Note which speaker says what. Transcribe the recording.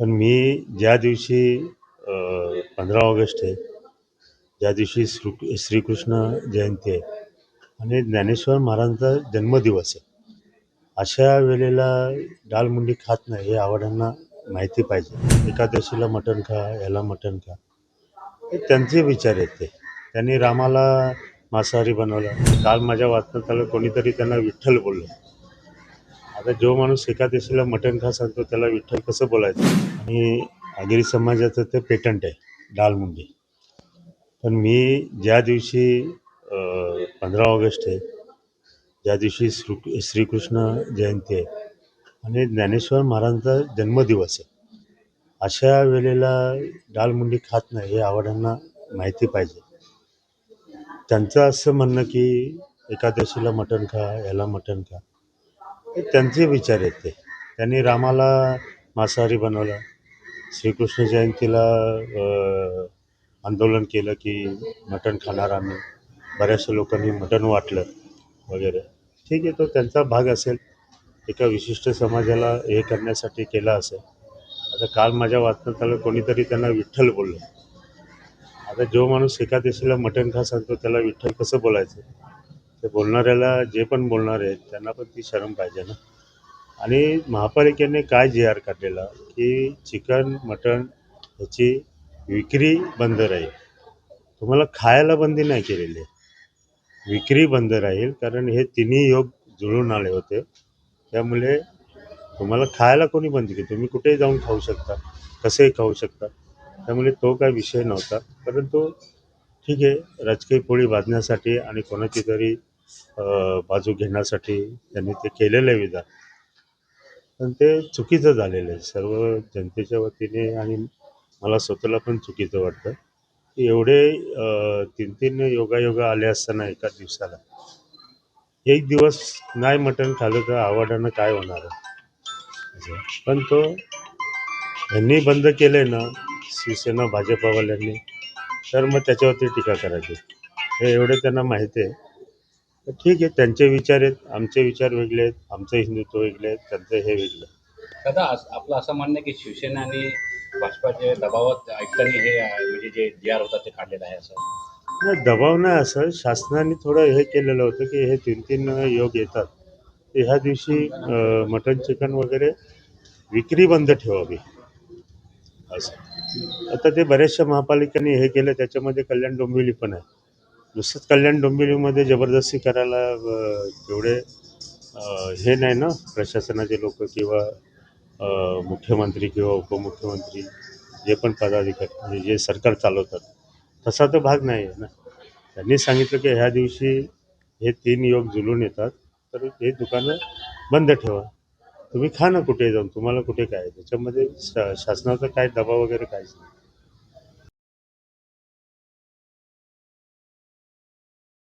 Speaker 1: पण मी ज्या दिवशी पंधरा ऑगस्ट आहे ज्या दिवशी श्री श्रीकृष्ण जयंती आहे आणि ज्ञानेश्वर महाराजांचा जन्मदिवस आहे अशा वेळेला डालमुंडी खात नाही हे आवडांना माहिती पाहिजे. एकादशीला मटण खा याला मटण खा. त्यांचे विचार आहेत ते. त्यांनी रामाला मांसाहारी बनवलं. काल माझ्या वाचनात आलं कोणीतरी त्यांना विठ्ठल बोललं. आता जो माणूस एकादशीला मटण खा सांगतो त्याला विठ्ठल कसं बोलायचं? आणि आगरी समाजाचं ते पेटंट आहे डालमुंडी पण मी ज्या दिवशी पंधरा ऑगस्ट आहे ज्या दिवशी श्री श्रीकृष्ण जयंती आहे आणि ज्ञानेश्वर महाराजांचा जन्मदिवस आहे अशा वेळेला डालमुंडी खात नाही हे आवडांना माहिती पाहिजे. त्यांचं असं म्हणणं की एकादशीला मटण खा याला मटण खा. हे त्यांचे विचार आहेत ते त्यांनी रामाला मांसाहारी बनवलं. श्रीकृष्ण जयंतीला आंदोलन केलं की मटण खाणार आम्ही. बऱ्याचशा लोकांनी मटण वाटलं वगैरे. ठीक आहे तो त्यांचा भाग असेल. एका विशिष्ट समाजाला हे करण्यासाठी केला असेल. आता काल माझ्या वाचण्यात आलं कोणीतरी त्यांना विठ्ठल बोललं. आता जो माणूस एका दिवशीला मटण खा सांगतो त्याला विठ्ठल कसं बोलायचं? ते बोलणाऱ्याला जे पण बोलणार आहेत त्यांना पण ती शरम पाहिजे ना. आणि महापालिकेने काय जे आर काढलेला? की चिकन मटण ह्याची विक्री बंद राहील. तुम्हाला खायला बंदी नाही केलेली. विक्री बंद राहील कारण हे तिन्ही योग जुळून आले होते. त्यामुळे तुम्हाला खायला कोणी बंदी केली? तुम्ही कुठेही जाऊन खाऊ शकता कसेही खाऊ शकता. त्यामुळे तो काय विषय नव्हता. परंतु ठीक आहे राजकीय पोळी बांधण्यासाठी आणि कोणाची तरी बाजू घेण्यासाठी त्यांनी ते केलेलं आहे विधान. पण ते चुकीचं झालेलं आहे. सर्व जनतेच्या वतीने आणि मला स्वतःला पण चुकीचं वाटतं. की एवढे तीन तीन योगायोगा आले असताना एका दिवसाला. एक दिवस नाही मटण खाल्लं तर आवडानं काय होणार पण तो यांनी बंद केलंय ना शिवसेना भाजपावाल्यांनी तर मग त्याच्यावरती टीका करायची. हे एवढे त्यांना माहिती आहे. तर ठीक आहे त्यांचे विचार आहेत आमचे विचार वेगळे आहेत आमचं हिंदुत्व वेगळे आहेत त्यांचं हे वेगळं आहे.
Speaker 2: दादा अस- आपलं असं म्हणणं आहे की शिवसेना आणि भाजपाच्या दबावात ऐकताना हे अं, म्हणजे जे जी आर होता ते काढलेलं आहे असं.
Speaker 1: नाही दबाव नाही असं. शासनाने थोडं हे केलेलं होतं की हे तीन तीन योग येतात. ते ह्या दिवशी अं, मटण चिकन वगैरे विक्री बंद ठेवावी. असं. आता ते बऱ्याचशा महापालिकांनी हे केलं त्याच्यामध्ये कल्याण डोंबिवली पण आहे. नुसतंच कल्याण डोंबिवलीमध्ये जबरदस्ती करायला एवढे हे नाही ना प्रशासनाचे लोक किंवा मुख्यमंत्री किंवा उपमुख्यमंत्री जे पण पदाधिकारी म्हणजे जे सरकार चालवतात तसा तो भाग नाही आहे ना. त्यांनी सांगितलं की ह्या दिवशी हे तीन योग जुलून येतात तर हे दुकानं बंद ठेवा. तुम्ही खा ना कुठे जाऊन तुम्हाला कुठे काय त्याच्यामध्ये शा शासनाचा काय दबाव वगैरे काहीच नाही.